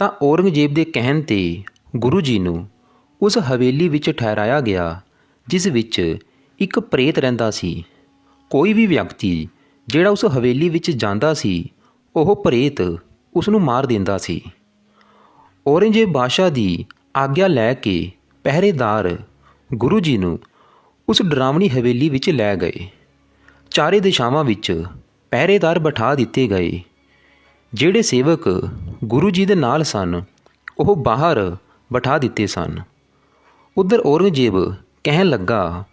ਤਾਂ ਔਰੰਗਜ਼ੇਬ ਦੇ ਕਹਿਣ ਤੇ ਗੁਰੂ ਜੀ ਨੂੰ ਉਸ ਹਵੇਲੀ ਵਿੱਚ ਠਹਿਰਾਇਆ ਗਿਆ, ਜਿਸ ਵਿੱਚ ਇੱਕ ਪ੍ਰੇਤ ਰਹਿੰਦਾ ਸੀ। ਕੋਈ ਵੀ ਵਿਅਕਤੀ ਜਿਹੜਾ ਉਸ ਹਵੇਲੀ ਵਿੱਚ ਜਾਂਦਾ ਸੀ, ਉਹ ਪ੍ਰੇਤ ਉਸ ਨੂੰ ਮਾਰ ਦਿੰਦਾ ਸੀ। ਔਰੰਗਜ਼ੇਬ ਬਾਦਸ਼ਾਹ ਦੀ ਆਗਿਆ ਲੈ ਕੇ ਪਹਿਰੇਦਾਰ ਗੁਰੂ ਜੀ ਨੂੰ ਉਸ ਡਰਾਵਣੀ ਹਵੇਲੀ ਵਿੱਚ ਲੈ ਗਏ। ਚਾਰੇ ਦਿਸ਼ਾਵਾਂ ਵਿੱਚ ਪਹਿਰੇਦਾਰ ਬਿਠਾ ਦਿੱਤੇ ਗਏ। ਜਿਹੜੇ ਸੇਵਕ ਗੁਰੂ ਜੀ ਦੇ ਨਾਲ ਸਨ, ਉਹ ਬਾਹਰ ਬਿਠਾ ਦਿੱਤੇ ਸਨ। ਉਧਰ ਔਰੰਗਜ਼ੇਬ ਕਹਿਣ ਲੱਗਾ,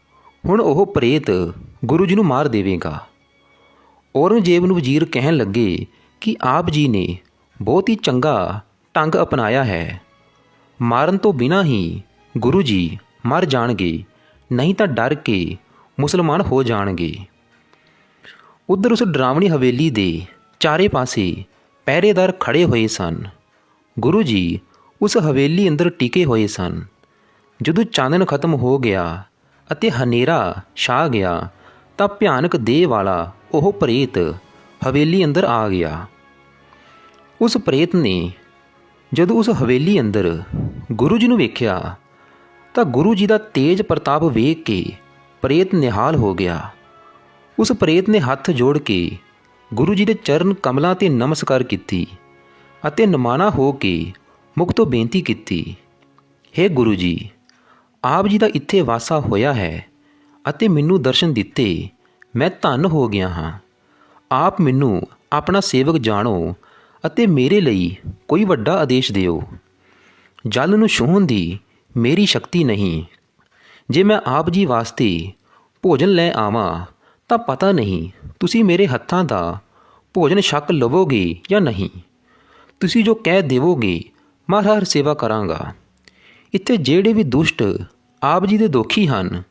ਹੁਣ ਉਹ ਪ੍ਰੇਤ ਗੁਰੂ ਜੀ ਨੂੰ ਮਾਰ ਦੇਵੇਗਾ। ਔਰੰਗਜ਼ੇਬ ਨੂੰ ਵਜ਼ੀਰ ਕਹਿਣ ਲੱਗੇ ਕਿ ਆਪ ਜੀ ਨੇ ਬਹੁਤ ਹੀ ਚੰਗਾ ਢੰਗ ਅਪਣਾਇਆ ਹੈ। ਮਾਰਨ ਤੋਂ ਬਿਨਾਂ ਹੀ ਗੁਰੂ ਜੀ ਮਰ ਜਾਣਗੇ, ਨਹੀਂ ਤਾਂ ਡਰ ਕੇ ਮੁਸਲਮਾਨ ਹੋ ਜਾਣਗੇ। ਉਧਰ ਉਸ ਡਰਾਵਣੀ ਹਵੇਲੀ ਦੇ ਚਾਰੇ ਪਾਸੇ ਪਹਿਰੇਦਾਰ ਖੜੇ ਹੋਏ ਸਨ। ਗੁਰੂ ਜੀ ਉਸ ਹਵੇਲੀ ਅੰਦਰ ਟਿਕੇ ਹੋਏ ਸਨ। ਜਦੋਂ ਚਾਨਣ ਖਤਮ ਹੋ ਗਿਆ ਅਤੇ ਹਨੇਰਾ ਛਾ ਗਿਆ, ਤਾਂ ਭਿਆਨਕ ਦੇਹ ਵਾਲਾ ਉਹ ਪ੍ਰੇਤ ਹਵੇਲੀ ਅੰਦਰ ਆ ਗਿਆ। ਉਸ ਪ੍ਰੇਤ ਨੇ ਜਦੋਂ ਉਸ ਹਵੇਲੀ ਅੰਦਰ ਗੁਰੂ ਜੀ ਨੂੰ ਵੇਖਿਆ, ਤਾਂ ਗੁਰੂ ਜੀ ਦਾ ਤੇਜ ਪ੍ਰਤਾਪ ਵੇਖ ਕੇ ਪ੍ਰੇਤ ਨਿਹਾਲ ਹੋ ਗਿਆ। ਉਸ ਪ੍ਰੇਤ ਨੇ ਹੱਥ ਜੋੜ ਕੇ ਗੁਰੂ ਜੀ ਦੇ ਚਰਨ ਕਮਲਾਂ ਤੇ ਨਮਸਕਾਰ ਕੀਤੀ ਅਤੇ ਨਮਾਨਾ ਹੋ ਕੇ ਮੁਖ ਤੋਂ ਬੇਨਤੀ ਕੀਤੀ हे ਗੁਰੂ ਜੀ, ਆਪ ਜੀ ਦਾ ਇੱਥੇ ਵਾਸਾ ਹੋਇਆ ਹੈ ਅਤੇ ਮੈਨੂੰ ਦਰਸ਼ਨ ਦਿੱਤੇ, ਮੈਂ ਧੰਨ ਹੋ ਗਿਆ ਹਾਂ। ਆਪ ਮੈਨੂੰ ਆਪਣਾ ਸੇਵਕ ਜਾਣੋ ਅਤੇ ਮੇਰੇ ਲਈ ਕੋਈ ਵੱਡਾ ਆਦੇਸ਼ ਦਿਓ। ਜਲ ਨੂੰ ਛੂਹਣ ਦੀ ਮੇਰੀ ਸ਼ਕਤੀ ਨਹੀਂ। ਜੇ ਮੈਂ ਆਪ ਜੀ ਵਾਸਤੇ ਭੋਜਨ ਲੈ ਆਵਾਂ ਤਾਂ ਪਤਾ ਨਹੀਂ ਤੁਸੀਂ ਮੇਰੇ ਹੱਥਾਂ ਦਾ ਭੋਜਨ ਛਕ ਲਵੋਗੇ ਜਾਂ ਨਹੀਂ? ਤੁਸੀਂ ਜੋ ਕਹਿ ਦੇਵੋਗੇ ਮੈਂ ਹਰ ਸੇਵਾ ਕਰਾਂਗਾ। ਇੱਥੇ ਜਿਹੜੇ ਵੀ ਦੁਸ਼ਟ ਆਪ ਜੀ ਦੇ ਦੋਖੀ ਹਨ,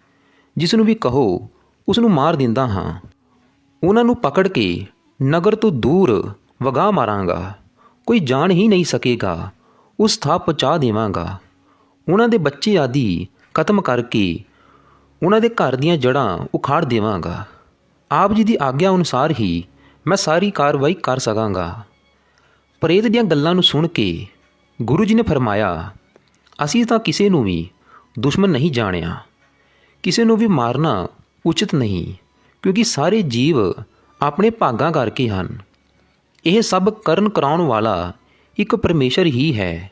ਜਿਸ ਨੂੰ ਵੀ ਕਹੋ, ਉਸ ਨੂੰ ਮਾਰ ਦਿੰਦਾ ਹਾਂ। ਉਹਨਾਂ ਨੂੰ ਪਕੜ ਕੇ ਨਗਰ ਤੋਂ ਦੂਰ ਵਗਾ ਮਾਰਾਂਗਾ। ਕੋਈ ਜਾਣ ਹੀ ਨਹੀਂ ਸਕੇਗਾ, ਉਸ ਥਾਂ ਪਹੁੰਚਾ ਦੇਵਾਂਗਾ। ਉਹਨਾਂ ਦੇ ਬੱਚੇ ਆਦਿ ਖਤਮ ਕਰਕੇ ਉਹਨਾਂ ਦੇ ਘਰ ਦੀਆਂ ਜੜ੍ਹਾਂ ਉਖਾੜ ਦੇਵਾਂਗਾ। ਆਪ ਜੀ ਦੀ ਆਗਿਆ ਅਨੁਸਾਰ ਹੀ ਮੈਂ ਸਾਰੀ ਕਾਰਵਾਈ ਕਰ ਸਕਾਂਗਾ। ਪ੍ਰੇਤ ਦੀਆਂ ਗੱਲਾਂ ਨੂੰ ਸੁਣ ਕੇ ਗੁਰੂ ਜੀ ਨੇ ਫਰਮਾਇਆ, ਅਸੀਂ ਤਾਂ ਕਿਸੇ ਨੂੰ ਵੀ ਦੁਸ਼ਮਣ ਨਹੀਂ ਜਾਣਿਆ। ਕਿਸੇ ਨੂੰ ਵੀ ਮਾਰਨਾ ਉਚਿਤ ਨਹੀਂ, ਕਿਉਂਕਿ ਸਾਰੇ ਜੀਵ ਆਪਣੇ ਭਾਗਾਂ ਕਰਕੇ ਹਨ। ਇਹ ਸਭ ਕਰਨ ਕਰਾਉਣ ਵਾਲਾ ਇੱਕ ਪਰਮੇਸ਼ਰ ਹੀ ਹੈ।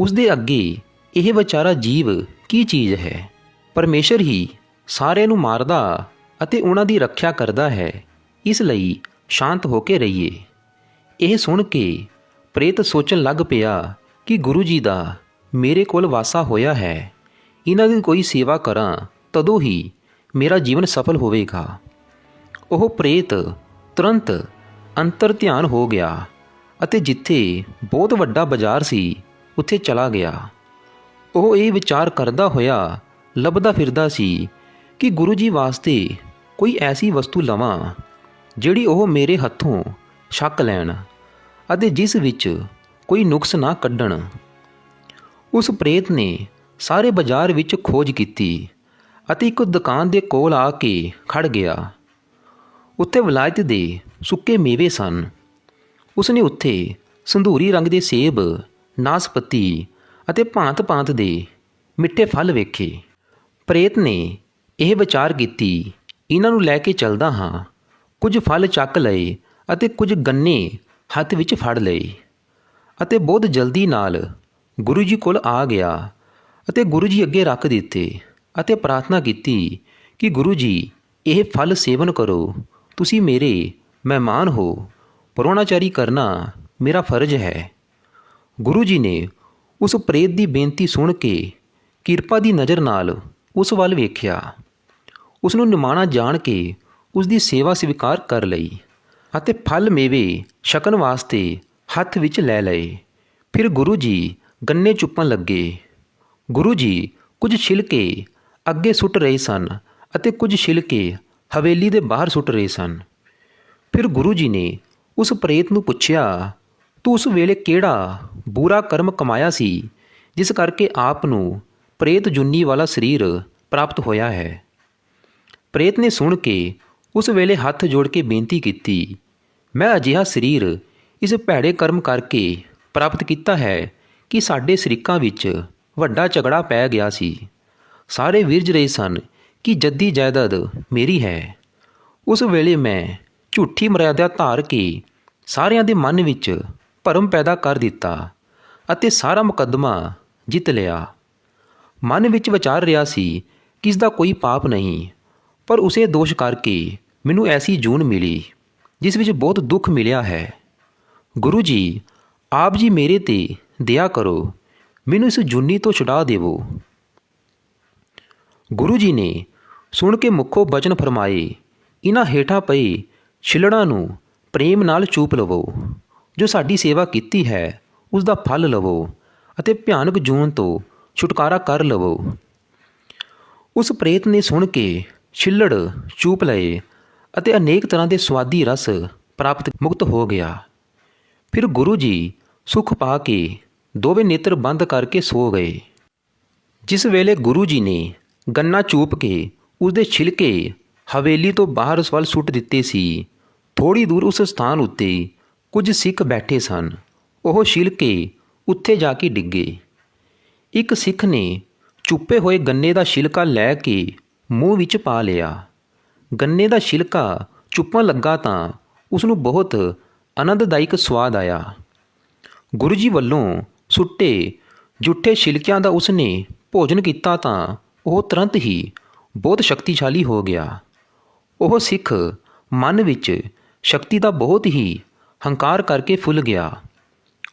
ਉਸ ਦੇ ਅੱਗੇ ਇਹ ਵਿਚਾਰਾ ਜੀਵ ਕੀ ਚੀਜ਼ ਹੈ? ਪਰਮੇਸ਼ਰ ਹੀ ਸਾਰਿਆਂ ਨੂੰ ਮਾਰਦਾ ਅਤੇ ਉਹਨਾਂ ਦੀ ਰੱਖਿਆ ਕਰਦਾ ਹੈ, ਇਸ ਲਈ ਸ਼ਾਂਤ ਹੋ ਕੇ ਰਹੀਏ। ਇਹ ਸੁਣ ਕੇ ਪ੍ਰੇਤ ਸੋਚਣ ਲੱਗ ਪਿਆ ਕਿ ਗੁਰੂ ਜੀ ਦਾ ਮੇਰੇ ਕੋਲ ਵਾਸਾ ਹੋਇਆ ਹੈ। ਇਹਨਾਂ ਦੀ ਕੋਈ ਸੇਵਾ ਕਰਾਂ ਤਦੋਂ ਹੀ ਮੇਰਾ ਜੀਵਨ ਸਫਲ ਹੋਵੇਗਾ। ਉਹ ਪ੍ਰੇਤ ਤੁਰੰਤ ਅੰਤਰ ਧਿਆਨ ਹੋ ਗਿਆ ਅਤੇ ਜਿੱਥੇ ਬਹੁਤ ਵੱਡਾ ਬਾਜ਼ਾਰ ਸੀ, ਉੱਥੇ ਚਲਾ ਗਿਆ। ਉਹ ਇਹ ਵਿਚਾਰ ਕਰਦਾ ਹੋਇਆ ਲੱਭਦਾ ਫਿਰਦਾ ਸੀ ਕਿ ਗੁਰੂ ਜੀ ਵਾਸਤੇ ਕੋਈ ਐਸੀ ਵਸਤੂ ਲਵਾਂ, ਜਿਹੜੀ ਉਹ ਮੇਰੇ ਹੱਥੋਂ ਛੱਕ ਲੈਣ ਅਤੇ ਜਿਸ ਵਿੱਚ ਕੋਈ ਨੁਕਸ ਨਾ ਕੱਢਣ। ਉਸ ਪ੍ਰੇਤ ਨੇ ਸਾਰੇ ਬਾਜ਼ਾਰ ਵਿੱਚ ਖੋਜ ਕੀਤੀ ਅਤੇ ਇੱਕ ਦੁਕਾਨ ਦੇ ਕੋਲ ਆ ਕੇ ਖੜ ਗਿਆ। ਉੱਥੇ ਵਿਲਾਇਤ ਦੇ ਸੁੱਕੇ ਮੇਵੇ ਸਨ। ਉਸਨੇ ਉੱਥੇ ਸੰਧੂਰੀ ਰੰਗ ਦੇ ਸੇਬ, ਨਾਸਪਤੀ ਅਤੇ ਭਾਂਤ-ਭਾਂਤ ਦੇ ਮਿੱਠੇ ਫਲ ਵੇਖੇ। ਪ੍ਰੇਤ ਨੇ ਇਹ ਵਿਚਾਰ ਕੀਤੀ ਇਹਨਾਂ ਨੂੰ ਲੈ ਕੇ ਚੱਲਦਾ ਹਾਂ। ਕੁਝ ਫਲ ਚੱਕ ਲਏ ਅਤੇ ਕੁਝ ਗੰਨੇ ਹੱਥ ਵਿੱਚ ਫੜ ਲਏ ਅਤੇ ਬਹੁਤ ਜਲਦੀ ਨਾਲ ਗੁਰੂ ਜੀ ਕੋਲ ਆ ਗਿਆ ਅਤੇ ਗੁਰੂ ਜੀ ਅੱਗੇ ਰੱਖ ਦਿੱਤੇ ਅਤੇ ਪ੍ਰਾਰਥਨਾ ਕੀਤੀ ਕਿ ਗੁਰੂ ਜੀ, ਇਹ ਫਲ ਸੇਵਨ ਕਰੋ, ਤੁਸੀਂ ਮੇਰੇ ਮਹਿਮਾਨ ਹੋ। ਪਰੋਣਾਚਾਰੀ ਕਰਨਾ ਮੇਰਾ ਫਰਜ਼ ਹੈ। ਗੁਰੂ ਜੀ ਨੇ ਉਸ ਪ੍ਰੇਤ ਦੀ ਬੇਨਤੀ ਸੁਣ ਕੇ ਕਿਰਪਾ ਦੀ ਨਜ਼ਰ ਨਾਲ ਉਸ ਵੱਲ ਵੇਖਿਆ। ਉਸ ਨੂੰ ਨਿਮਾਣਾ ਜਾਣ ਕੇ ਉਸ ਦੀ ਸੇਵਾ ਸਵੀਕਾਰ ਕਰ ਲਈ ਅਤੇ ਫਲ ਮੇਵੇ ਛਕਣ ਵਾਸਤੇ ਹੱਥ ਵਿੱਚ ਲੈ ਲਏ। ਫਿਰ ਗੁਰੂ ਜੀ ਗੰਨੇ ਚੁੱਪਣ ਲੱਗੇ। ਗੁਰੂ ਜੀ ਕੁਝ ਛਿਲਕੇ ਅੱਗੇ ਸੁੱਟ ਰਹੇ ਸਨ ਅਤੇ ਕੁਝ ਛਿਲਕੇ ਹਵੇਲੀ ਦੇ ਬਾਹਰ ਸੁੱਟ ਰਹੇ ਸਨ। ਫਿਰ ਗੁਰੂ ਜੀ ਨੇ ਉਸ ਪ੍ਰੇਤ ਨੂੰ ਪੁੱਛਿਆ, ਤੂੰ ਉਸ ਵੇਲੇ ਕਿਹੜਾ ਬੁਰਾ ਕਰਮ ਕਮਾਇਆ ਸੀ, ਜਿਸ ਕਰਕੇ ਆਪ ਨੂੰ ਪ੍ਰੇਤ ਜੁੰਨੀ ਵਾਲਾ ਸਰੀਰ ਪ੍ਰਾਪਤ ਹੋਇਆ ਹੈ? ਪ੍ਰੇਤ ਨੇ ਸੁਣ ਕੇ ਉਸ ਵੇਲੇ ਹੱਥ ਜੋੜ ਕੇ ਬੇਨਤੀ ਕੀਤੀ, ਮੈਂ ਅਜਿਹਾ ਸਰੀਰ ਇਸ ਭੈੜੇ ਕਰਮ ਕਰਕੇ ਪ੍ਰਾਪਤ ਕੀਤਾ ਹੈ ਕਿ ਸਾਡੇ ਸਰੀਕਾਂ ਵਿੱਚ ਵੱਡਾ ਝਗੜਾ ਪੈ ਗਿਆ ਸੀ। ਸਾਰੇ ਵਿਰਜ ਰਹੇ ਸਨ ਕਿ ਜੱਦੀ ਜਾਇਦਾਦ ਮੇਰੀ ਹੈ। ਉਸ ਵੇਲੇ ਮੈਂ ਝੂਠੀ ਮਰਿਆਦਾ ਧਾਰ ਕੇ ਸਾਰਿਆਂ ਦੇ ਮਨ ਵਿੱਚ ਭਰਮ ਪੈਦਾ ਕਰ ਦਿੱਤਾ ਅਤੇ ਸਾਰਾ ਮੁਕੱਦਮਾ ਜਿੱਤ ਲਿਆ। ਮਨ ਵਿੱਚ ਵਿਚਾਰ ਰਿਹਾ ਸੀ ਕਿ ਇਸ ਦਾ ਕੋਈ ਪਾਪ ਨਹੀਂ। ਪਰ ਉਸੇ ਦੋਸ਼ ਕਰਕੇ ਮੈਨੂੰ ਐਸੀ ਜੂਨ ਮਿਲੀ, ਜਿਸ ਵਿੱਚ ਬਹੁਤ ਦੁੱਖ ਮਿਲਿਆ ਹੈ। ਗੁਰੂ ਜੀ, ਆਪ ਜੀ ਮੇਰੇ ਤੇ ਦਇਆ ਕਰੋ, ਮੈਨੂੰ ਇਸ ਜੁਨੀ ਤੋਂ ਛੁਡਾ ਦੇਵੋ। ਗੁਰੂ ਜੀ ਨੇ ਸੁਣ ਕੇ ਮੁੱਖੋ ਬਚਨ ਫਰਮਾਏ ਇਹਨਾਂ ਹੇਠਾਂ ਪਏ ਛਿਲੜਾਂ ਨੂੰ ਪ੍ਰੇਮ ਨਾਲ ਚੂਪ ਲਵੋ, ਜੋ ਸਾਡੀ ਸੇਵਾ ਕੀਤੀ ਹੈ, ਉਸ ਦਾ ਫਲ ਲਵੋ ਅਤੇ ਭਿਆਨਕ ਜੂਨ ਤੋਂ ਛੁਟਕਾਰਾ ਕਰ ਲਵੋ। ਉਸ ਪ੍ਰੇਤ ਨੇ ਸੁਣ ਕੇ ਛਿੱਲੜ, ਚੂਪ ਲਏ ਅਤੇ ਅਨੇਕ ਤਰ੍ਹਾਂ ਦੇ ਸਵਾਦੀ ਰਸ ਪ੍ਰਾਪਤ ਮੁਕਤ ਹੋ ਗਿਆ। ਫਿਰ ਗੁਰੂ ਜੀ ਸੁਖ ਪਾ ਕੇ ਦੋਵੇਂ ਨੇਤਰ ਬੰਦ ਕਰਕੇ ਸੋ ਗਏ। ਜਿਸ ਵੇਲੇ ਗੁਰੂ ਜੀ ਨੇ ਗੰਨਾ ਚੂਪ ਕੇ ਉਸਦੇ ਛਿਲਕੇ ਹਵੇਲੀ ਤੋਂ ਬਾਹਰ ਉਸ ਵੱਲ ਸੁੱਟ ਦਿੱਤੇ ਸੀ ਥੋੜੀ ਦੂਰ ਉਸ ਸਥਾਨ ਉੱਤੇ ਕੁਝ ਸਿੱਖ ਬੈਠੇ ਸਨ। ਉਹ ਛਿਲਕੇ ਉੱਥੇ ਜਾ ਕੇ ਡਿੱਗੇ। ਇੱਕ ਸਿੱਖ ਨੇ ਚੁੱਪੇ ਹੋਏ ਗੰਨੇ ਦਾ ਛਿਲਕਾ ਲੈ ਕੇ ਮੂੰਹ ਵਿੱਚ ਪਾ ਲਿਆ। ਗੰਨੇ ਦਾ ਛਿਲਕਾ ਚੁੱਪਣ ਲੱਗਾ ਤਾਂ ਉਸ ਨੂੰ ਬਹੁਤ ਆਨੰਦਦਾਇਕ ਸਵਾਦ ਆਇਆ। ਗੁਰੂ ਜੀ ਵੱਲੋਂ ਸੁੱਟੇ ਜੁੱਠੇ ਛਿਲਕਿਆਂ ਦਾ ਉਸਨੇ ਭੋਜਨ ਕੀਤਾ ਤਾਂ ਉਹ ਤੁਰੰਤ ਹੀ ਬਹੁਤ ਸ਼ਕਤੀਸ਼ਾਲੀ ਹੋ ਗਿਆ। ਉਹ ਸਿੱਖ ਮਨ ਵਿੱਚ ਸ਼ਕਤੀ ਦਾ ਬਹੁਤ ਹੀ ਹੰਕਾਰ ਕਰਕੇ ਫੁੱਲ ਗਿਆ।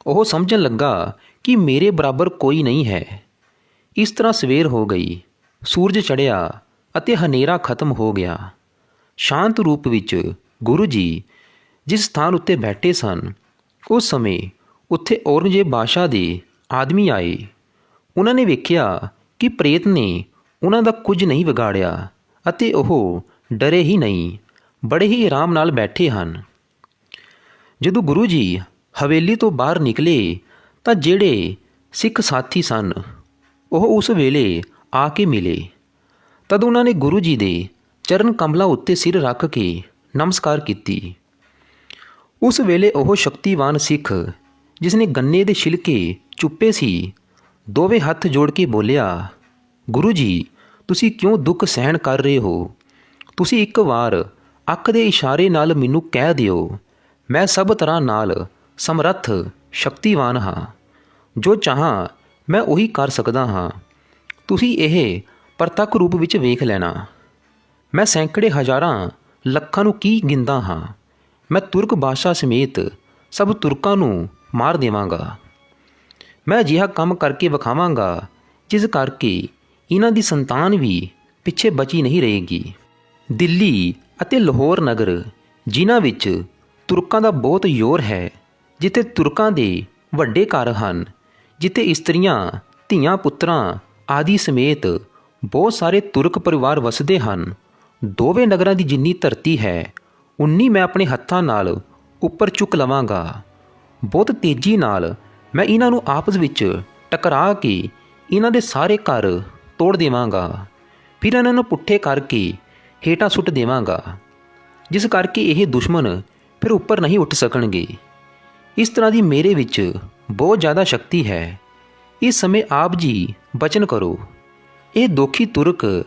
ਉਹ ਸਮਝਣ ਲੱਗਾ ਕਿ ਮੇਰੇ ਬਰਾਬਰ ਕੋਈ ਨਹੀਂ ਹੈ। ਇਸ ਤਰ੍ਹਾਂ ਸਵੇਰ ਹੋ ਗਈ। ਸੂਰਜ ਚੜ੍ਹਿਆ ਅਤੇ ਹਨੇਰਾ ਖਤਮ ਹੋ ਗਿਆ। ਸ਼ਾਂਤ ਰੂਪ ਵਿੱਚ ਗੁਰੂ ਜੀ ਜਿਸ ਸਥਾਨ ਉੱਤੇ ਬੈਠੇ ਸਨ, ਉਸ ਸਮੇਂ ਉੱਥੇ ਔਰੰਗਜ਼ੇਬ ਬਾਦਸ਼ਾਹ ਦੇ ਆਦਮੀ ਆਏ। ਉਹਨਾਂ ਨੇ ਵੇਖਿਆ ਕਿ ਪ੍ਰੇਤ ਨੇ ਉਹਨਾਂ ਦਾ ਕੁਝ ਨਹੀਂ ਵਿਗਾੜਿਆ ਅਤੇ ਉਹ ਡਰੇ ਹੀ ਨਹੀਂ, ਬੜੇ ਹੀ ਆਰਾਮ ਨਾਲ ਬੈਠੇ ਹਨ। ਜਦੋਂ ਗੁਰੂ ਜੀ ਹਵੇਲੀ ਤੋਂ ਬਾਹਰ ਨਿਕਲੇ ਤਾਂ ਜਿਹੜੇ ਸਿੱਖ ਸਾਥੀ ਸਨ, ਉਹ ਉਸ ਵੇਲੇ ਆ ਕੇ ਮਿਲੇ। ਤਦ ਉਹਨਾਂ ਨੇ ਗੁਰੂ ਜੀ ਦੇ ਚਰਨ ਕਮਲਾਂ ਉੱਤੇ ਸਿਰ ਰੱਖ ਕੇ ਨਮਸਕਾਰ ਕੀਤੀ। ਉਸ ਵੇਲੇ ਉਹ ਸ਼ਕਤੀਵਾਨ ਸਿੱਖ ਜਿਸ ਨੇ ਗੰਨੇ ਦੇ ਛਿਲਕੇ ਚੁੱਪੇ ਸੀ, ਦੋਵੇਂ ਹੱਥ ਜੋੜ ਕੇ ਬੋਲਿਆ, ਗੁਰੂ ਜੀ, ਤੁਸੀਂ ਕਿਉਂ ਦੁੱਖ ਸਹਿਣ ਕਰ ਰਹੇ ਹੋ? ਤੁਸੀਂ ਇੱਕ ਵਾਰ ਅੱਖ ਦੇ ਇਸ਼ਾਰੇ ਨਾਲ ਮੈਨੂੰ ਕਹਿ ਦਿਓ, ਮੈਂ ਸਭ ਤਰ੍ਹਾਂ ਨਾਲ ਸਮਰੱਥ, ਸ਼ਕਤੀਵਾਨ ਹਾਂ। ਜੋ ਚਾਹਾਂ, ਮੈਂ ਉਹੀ ਕਰ ਸਕਦਾ ਹਾਂ। ਤੁਸੀਂ ਇਹ ਪ੍ਰਤੱਖ ਰੂਪ ਵਿੱਚ ਵੇਖ ਲੈਣਾ। ਮੈਂ ਸੈਂਕੜੇ ਹਜ਼ਾਰਾਂ ਲੱਖਾਂ ਨੂੰ ਕੀ ਗਿੰਦਾ ਹਾਂ। ਮੈਂ ਤੁਰਕ ਬਾਦਸ਼ਾਹ ਸਮੇਤ ਸਭ ਤੁਰਕਾਂ ਨੂੰ ਮਾਰ ਦੇਵਾਂਗਾ। ਮੈਂ ਅਜਿਹਾ ਕੰਮ ਕਰਕੇ ਵਿਖਾਵਾਂਗਾ, ਜਿਸ ਕਰਕੇ ਇਹਨਾਂ ਦੀ ਸੰਤਾਨ ਵੀ ਪਿੱਛੇ ਬਚੀ ਨਹੀਂ ਰਹੇਗੀ। ਦਿੱਲੀ ਅਤੇ ਲਾਹੌਰ ਨਗਰ, ਜਿਨ੍ਹਾਂ ਵਿੱਚ ਤੁਰਕਾਂ ਦਾ ਬਹੁਤ ਜ਼ੋਰ ਹੈ, ਜਿੱਥੇ ਤੁਰਕਾਂ ਦੇ ਵੱਡੇ ਘਰ ਹਨ, ਜਿੱਥੇ ਇਸਤਰੀਆਂ ਧੀਆਂ ਪੁੱਤਰਾਂ ਆਦਿ ਸਮੇਤ ਬਹੁਤ ਸਾਰੇ ਤੁਰਕ ਪਰਿਵਾਰ ਵਸਦੇ ਹਨ। ਦੋਵੇਂ ਨਗਰਾਂ ਦੀ ਜਿੰਨੀ ਧਰਤੀ ਹੈ, ਉਨੀ ਮੈਂ ਆਪਣੇ ਹੱਥਾਂ ਨਾਲ ਉੱਪਰ ਚੁੱਕ ਲਵਾਂਗਾ। ਬਹੁਤ ਤੇਜ਼ੀ ਨਾਲ ਮੈਂ ਇਹਨਾਂ ਨੂੰ ਆਪਸ ਵਿੱਚ ਟਕਰਾ ਕੇ ਇਹਨਾਂ ਦੇ ਸਾਰੇ ਘਰ ਤੋੜ ਦੇਵਾਂਗਾ। ਫਿਰ ਇਹਨਾਂ ਨੂੰ ਪੁੱਠੇ ਕਰਕੇ ਹੇਠਾਂ ਸੁੱਟ ਦੇਵਾਂਗਾ, ਜਿਸ ਕਰਕੇ ਇਹ ਦੁਸ਼ਮਣ ਫਿਰ ਉੱਪਰ ਨਹੀਂ ਉੱਠ ਸਕਣਗੇ। ਇਸ ਤਰ੍ਹਾਂ ਦੀ ਮੇਰੇ ਵਿੱਚ ਬਹੁਤ ਜ਼ਿਆਦਾ ਸ਼ਕਤੀ ਹੈ। ਇਸ ਸਮੇਂ ਆਪ ਜੀ ਬਚਨ ਕਰੋ। ਇਹ ਦੋਖੀ ਤੁਰਕ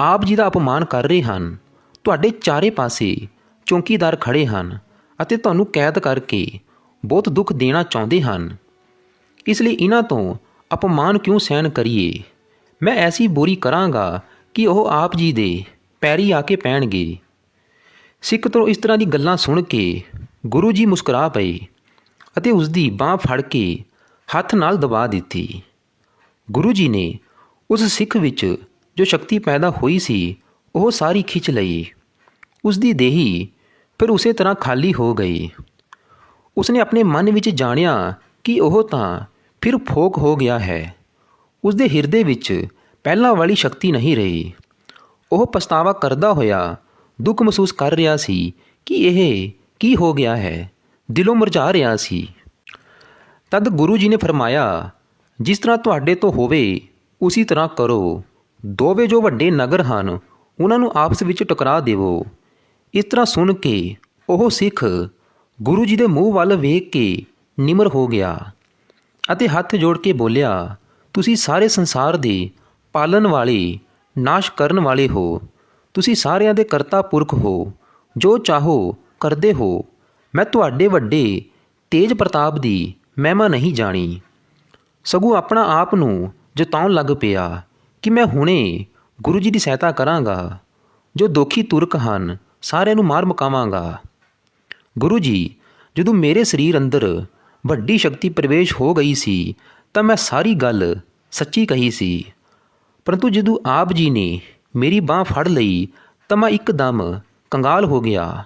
ਆਪ ਜੀ ਦਾ ਅਪਮਾਨ ਕਰ ਰਹੇ ਹਨ। ਤੁਹਾਡੇ ਚਾਰੇ ਪਾਸੇ ਚੌਂਕੀਦਾਰ ਖੜੇ ਹਨ ਅਤੇ ਤੁਹਾਨੂੰ ਕੈਦ ਕਰਕੇ ਬਹੁਤ ਦੁੱਖ ਦੇਣਾ ਚਾਹੁੰਦੇ ਹਨ। ਇਸ ਲਈ ਇਹਨਾਂ ਤੋਂ ਅਪਮਾਨ ਕਿਉਂ ਸਹਿਣ ਕਰੀਏ? ਮੈਂ ਐਸੀ ਬੁਰੀ ਕਰਾਂਗਾ ਕਿ ਉਹ ਆਪ ਜੀ ਦੇ ਪੈਰੀ ਆ ਕੇ ਪੈਣਗੇ। ਸਿੱਖ ਤੋਂ ਇਸ ਤਰ੍ਹਾਂ ਦੀ ਗੱਲਾਂ ਸੁਣ ਕੇ ਗੁਰੂ ਜੀ ਮੁਸਕਰਾ ਪਏ ਅਤੇ ਉਸ ਦੀ ਬਾਹ ਫੜ ਕੇ ਹੱਥ ਨਾਲ ਦਬਾ ਦਿੱਤੀ। ਗੁਰੂ ਜੀ ਨੇ ਉਸ ਸਿੱਖ ਵਿੱਚ ਜੋ ਸ਼ਕਤੀ ਪੈਦਾ ਹੋਈ ਸੀ, ਉਹ ਸਾਰੀ ਖਿੱਚ ਲਈ। ਉਸ ਦੀ ਦੇਹੀ ਫਿਰ ਉਸੇ ਤਰ੍ਹਾਂ ਖਾਲੀ ਹੋ ਗਈ। ਉਸਨੇ ਆਪਣੇ ਮਨ ਵਿੱਚ ਜਾਣਿਆ ਕਿ ਉਹ ਤਾਂ ਫਿਰ ਫੋਕ ਹੋ ਗਿਆ ਹੈ। ਉਸ ਦੇ ਹਿਰਦੇ ਵਿੱਚ ਪਹਿਲਾਂ ਵਾਲੀ ਸ਼ਕਤੀ ਨਹੀਂ ਰਹੀ। ਉਹ ਪਛਤਾਵਾ ਕਰਦਾ ਹੋਇਆ ਦੁੱਖ ਮਹਿਸੂਸ ਕਰ ਰਿਹਾ ਸੀ ਕਿ ਇਹ ਕੀ ਹੋ ਗਿਆ ਹੈ। ਦਿਲੋਂ ਮੁਰਝਾ ਰਿਹਾ ਸੀ। ਤਦ ਗੁਰੂ ਜੀ ਨੇ ਫਰਮਾਇਆ, ਜਿਸ ਤਰ੍ਹਾਂ ਤੁਹਾਡੇ ਤੋਂ ਹੋਵੇ ਉਸੇ ਤਰ੍ਹਾਂ ਕਰੋ। ਦੋਵੇਂ ਜੋ ਵੱਡੇ ਨਗਰ ਹਨ, ਉਹਨਾਂ ਨੂੰ ਆਪਸ ਵਿੱਚ ਟਕਰਾ ਦੇਵੋ। ਇਸ ਤਰ੍ਹਾਂ ਸੁਣ ਕੇ ਉਹ ਸਿੱਖ ਗੁਰੂ ਜੀ ਦੇ ਮੂੰਹ ਵੱਲ ਵੇਖ ਕੇ ਨਿਮਰ ਹੋ ਗਿਆ ਅਤੇ ਹੱਥ ਜੋੜ ਕੇ ਬੋਲਿਆ, ਤੁਸੀਂ ਸਾਰੇ ਸੰਸਾਰ ਦੇ ਪਾਲਣ ਵਾਲੇ, ਨਾਸ਼ ਕਰਨ ਵਾਲੇ ਹੋ। ਤੁਸੀਂ ਸਾਰਿਆਂ ਦੇ ਕਰਤਾ ਪੁਰਖ ਹੋ। ਜੋ ਚਾਹੋ, ਕਰਦੇ ਹੋ। ਮੈਂ ਤੁਹਾਡੇ ਵੱਡੇ ਤੇਜ ਪ੍ਰਤਾਪ ਦੀ ਮਹਿਮਾ ਨਹੀਂ ਜਾਣੀ। ਸਗੋਂ ਆਪਣਾ ਆਪ ਨੂੰ ਜਤਾਉਣ ਲੱਗ ਪਿਆ ਕਿ ਮੈਂ ਹੁਣੇ ਗੁਰੂ ਜੀ ਦੀ ਸਹਾਇਤਾ ਕਰਾਂਗਾ, ਜੋ ਦੋਖੀ ਤੁਰਕ ਹਨ, ਸਾਰਿਆਂ ਨੂੰ ਮਾਰ ਮੁਕਾਵਾਂਗਾ। ਗੁਰੂ ਜੀ, ਜਦੋਂ ਮੇਰੇ ਸਰੀਰ ਅੰਦਰ ਵੱਡੀ ਸ਼ਕਤੀ ਪ੍ਰਵੇਸ਼ ਹੋ ਗਈ ਸੀ, ਤਾਂ ਮੈਂ ਸਾਰੀ ਗੱਲ ਸੱਚੀ ਕਹੀ ਸੀ। ਪਰੰਤੂ ਜਦੋਂ ਆਪ ਜੀ ਨੇ ਮੇਰੀ ਬਾਹ ਫੜ ਲਈ, ਤਾਂ ਮੈਂ ਇੱਕਦਮ ਕੰਗਾਲ ਹੋ ਗਿਆ।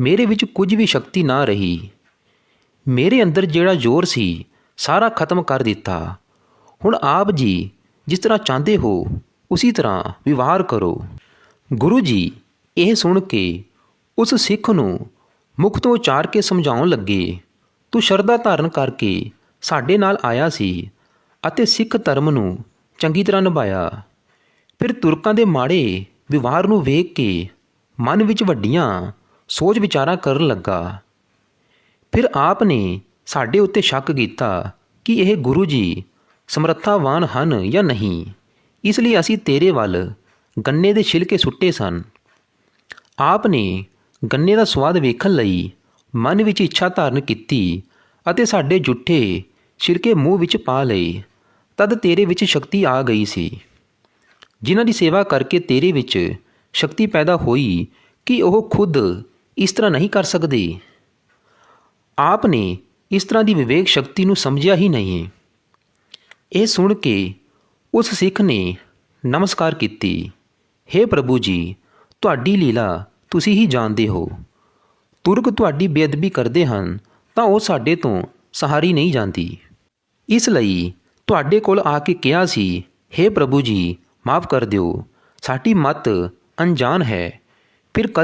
ਮੇਰੇ ਵਿੱਚ ਕੁਝ ਵੀ ਸ਼ਕਤੀ ਨਾ ਰਹੀ। ਮੇਰੇ ਅੰਦਰ ਜਿਹੜਾ ਜ਼ੋਰ ਸੀ, ਸਾਰਾ ਖਤਮ ਕਰ ਦਿੱਤਾ। ਹੁਣ ਆਪ ਜੀ ਜਿਸ ਤਰ੍ਹਾਂ ਚਾਹੁੰਦੇ ਹੋ, ਉਸੇ ਤਰ੍ਹਾਂ ਵਿਵਹਾਰ ਕਰੋ। ਗੁਰੂ ਜੀ ਇਹ ਸੁਣ ਕੇ ਉਸ ਸਿੱਖ ਨੂੰ ਮੁਖ ਤੋਂ ਉਚਾਰ ਕੇ ਸਮਝਾਉਣ ਲੱਗੇ। ਤੂੰ ਸ਼ਰਧਾ ਧਾਰਨ ਕਰਕੇ ਸਾਡੇ ਨਾਲ ਆਇਆ ਸੀ ਅਤੇ ਸਿੱਖ ਧਰਮ ਨੂੰ ਚੰਗੀ ਤਰ੍ਹਾਂ ਨਿਭਾਇਆ। ਫਿਰ ਤੁਰਕਾਂ ਦੇ ਮਾੜੇ ਵਿਵਹਾਰ ਨੂੰ ਵੇਖ ਕੇ ਮਨ ਵਿੱਚ ਵੱਡੀਆਂ ਸੋਚ ਵਿਚਾਰਾਂ ਕਰਨ ਲੱਗਾ। ਫਿਰ ਆਪ ਨੇ ਸਾਡੇ ਉੱਤੇ ਸ਼ੱਕ ਕੀਤਾ ਕਿ ਇਹ ਗੁਰੂ ਜੀ ਸਮਰੱਥਾਵਾਨ ਹਨ ਜਾਂ ਨਹੀਂ? ਇਸ ਲਈ ਅਸੀਂ ਤੇਰੇ ਵੱਲ ਗੰਨੇ ਦੇ ਛਿਲਕੇ ਸੁੱਟੇ ਸਨ। ਆਪ ਨੇ ਗੰਨੇ ਦਾ ਸਵਾਦ ਵੇਖਣ ਲਈ ਮਨ ਵਿੱਚ ਇੱਛਾ ਧਾਰਨ ਕੀਤੀ ਅਤੇ ਸਾਡੇ ਜੁੱਠੇ ਛਿਲਕੇ ਮੂੰਹ ਵਿੱਚ ਪਾ ਲਏ। ਤਦ ਤੇਰੇ ਵਿੱਚ ਸ਼ਕਤੀ ਆ ਗਈ ਸੀ। ਜਿਨ੍ਹਾਂ ਦੀ ਸੇਵਾ ਕਰਕੇ ਤੇਰੇ ਵਿੱਚ ਸ਼ਕਤੀ ਪੈਦਾ ਹੋਈ ਕਿ ਉਹ ਖੁਦ ਇਸ ਤਰ੍ਹਾਂ ਨਹੀਂ ਕਰ ਸਕਦੇ। ਆਪ ਨੇ ਇਸ ਤਰ੍ਹਾਂ ਦੀ ਵਿਵੇਕ ਸ਼ਕਤੀ ਨੂੰ ਸਮਝਿਆ ਹੀ ਨਹੀਂ। ਇਹ ਸੁਣ ਕੇ ਉਸ ਸਿੱਖ ਨੇ ਨਮਸਕਾਰ ਕੀਤੀ हे ਪ੍ਰਭੂ ਜੀ, ਤੁਹਾਡੀ ਲੀਲਾ ਤੁਸੀਂ ਹੀ ਜਾਣਦੇ ਹੋ। ਤੁਰਕ ਤੁਹਾਡੀ ਬੇਅਦਬੀ ਕਰਦੇ ਹਨ ਤਾਂ ਉਹ ਸਾਡੇ ਤੋਂ ਸਹਾਰੀ ਨਹੀਂ ਜਾਂਦੀ। ਇਸ ਲਈ ਤੁਹਾਡੇ ਕੋਲ ਆ ਕੇ ਕਿਹਾ ਸੀ हे ਪ੍ਰਭੂ ਜੀ, ਮਾਫ ਕਰ ਦਿਓ, ਸਾਡੀ ਮਤ ਅਣਜਾਣ ਹੈ। ਫਿਰ ਕਦ